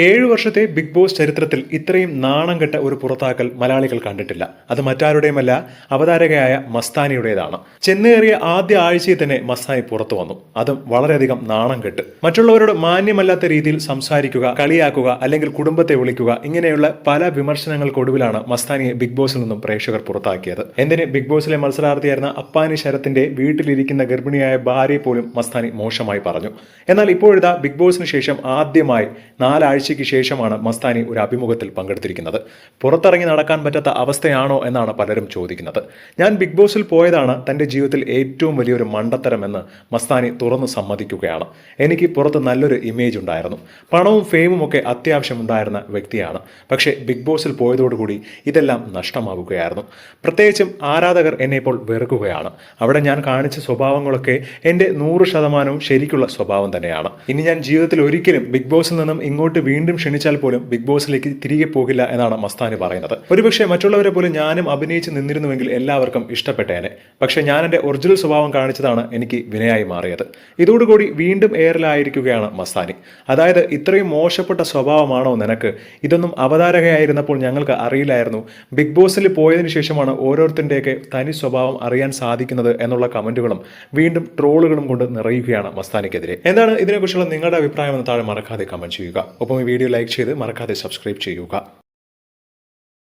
ഏഴു വർഷത്തെ big boss ചരിത്രത്തിൽ ഇത്രയും നാണം കെട്ട ഒരു പുറത്താക്കൽ മലയാളികൾ കണ്ടിട്ടില്ല. അത് മറ്റാരുടെയുമല്ല അവതാരകയായ മസ്താനിയുടേതാണ്. ചെന്നേറിയ ആദ്യ ആഴ്ചയിൽ തന്നെ മസ്താനി പുറത്തു വന്നു. അതും വളരെയധികം നാണം കെട്ട്. മറ്റുള്ളവരോട് മാന്യമല്ലാത്ത രീതിയിൽ സംസാരിക്കുക കളിയാക്കുക അല്ലെങ്കിൽ കുടുംബത്തെ വിളിക്കുക ഇങ്ങനെയുള്ള പല വിമർശനങ്ങൾക്കൊടുവിലാണ് മസ്താനിയെ ബിഗ് ബോസിൽ നിന്നും പ്രേക്ഷകർ പുറത്താക്കിയത്. എന്തിന് ബിഗ് ബോസിലെ മത്സരാർത്ഥിയായിരുന്ന അപ്പാനി ശരത്തിന്റെ വീട്ടിലിരിക്കുന്ന ഗർഭിണിയായ ഭാര്യയെ പോലും മസ്താനി മോശമായി പറഞ്ഞു. എന്നാൽ ഇപ്പോഴിതാ ബിഗ് ബോസിന് ശേഷം ആദ്യമായി നാലാഴ്ചയ്ക്ക് ശേഷമാണ് മസ്താനി ഒരു അഭിമുഖത്തിൽ പങ്കെടുത്തിരിക്കുന്നത്. പുറത്തിറങ്ങി നടക്കാൻ പറ്റാത്ത അവസ്ഥയാണോ എന്നാണ് പലരും ചോദിക്കുന്നത്. ഞാൻ ബിഗ് ബോസിൽ പോയതാണ് തന്റെ ജീവിതത്തിൽ ഏറ്റവും വലിയൊരു മണ്ടത്തരമെന്ന് മസ്താനി തുറന്നു സമ്മതിക്കുകയാണ്. എനിക്ക് പുറത്ത് നല്ലൊരു ഇമേജ് ഉണ്ടായിരുന്നു. പണവും ഫെയിമും ഒക്കെ അത്യാവശ്യമുണ്ടായിരുന്ന വ്യക്തിയാണ്. പക്ഷേ ബിഗ് ബോസിൽ പോയതോടുകൂടി ഇതെല്ലാം നഷ്ടമാവുകയായിരുന്നു. പ്രത്യേകിച്ചും ആരാധകർ എന്നെ ഇപ്പോൾ വെറുക്കുകയാണ്. അവിടെ ഞാൻ കാണിച്ച സ്വഭാവങ്ങളൊക്കെ എന്റെ നൂറ് ശതമാനവും ശരിക്കുള്ള സ്വഭാവം തന്നെയാണ്. ഇനി ഞാൻ ജീവിതത്തിൽ ഒരിക്കലും ബിഗ് ബോസിൽ നിന്നും ഇങ്ങോട്ട് വീണ്ടും ക്ഷണിച്ചാൽ പോലും ബിഗ് ബോസിലേക്ക് തിരികെ പോകില്ല എന്നാണ് മസ്താനി പറയുന്നത്. ഒരുപക്ഷെ മറ്റുള്ളവരെ പോലും ഞാനും അഭിനയിച്ച് നിന്നിരുന്നുവെങ്കിൽ എല്ലാവർക്കും ഇഷ്ടപ്പെട്ടേനെ. പക്ഷേ ഞാൻ എന്റെ ഒറിജിനൽ സ്വഭാവം കാണിച്ചതാണ് എനിക്ക് വിനയായി മാറിയത്. ഇതോടുകൂടി വീണ്ടും എയറിലായിരിക്കുകയാണ് മസ്താനി. അതായത് ഇത്രയും മോശപ്പെട്ട സ്വഭാവമാണോ നിനക്ക്? ഇതൊന്നും അവതാരകയായിരുന്നപ്പോൾ ഞങ്ങൾക്ക് അറിയില്ലായിരുന്നു. ബിഗ് ബോസിൽ പോയതിനു ശേഷമാണ് ഓരോരുത്തരുടെയൊക്കെ തനി സ്വഭാവം അറിയാൻ സാധിക്കുന്നത് എന്നുള്ള കമന്റുകളും വീണ്ടും ട്രോളുകളും കൊണ്ട് നിറയുകയാണ് മസ്താനിക്കെതിരെ. എന്താണ് ഇതിനെക്കുറിച്ചുള്ള നിങ്ങളുടെ അഭിപ്രായം എന്ന് താഴെ മറക്കാതെ കമന്റ് ചെയ്യുക. ഒപ്പം വീഡിയോ ലൈക്ക് ചെയ്ത് മറക്കാതെ സബ്സ്ക്രൈബ് ചെയ്യുക.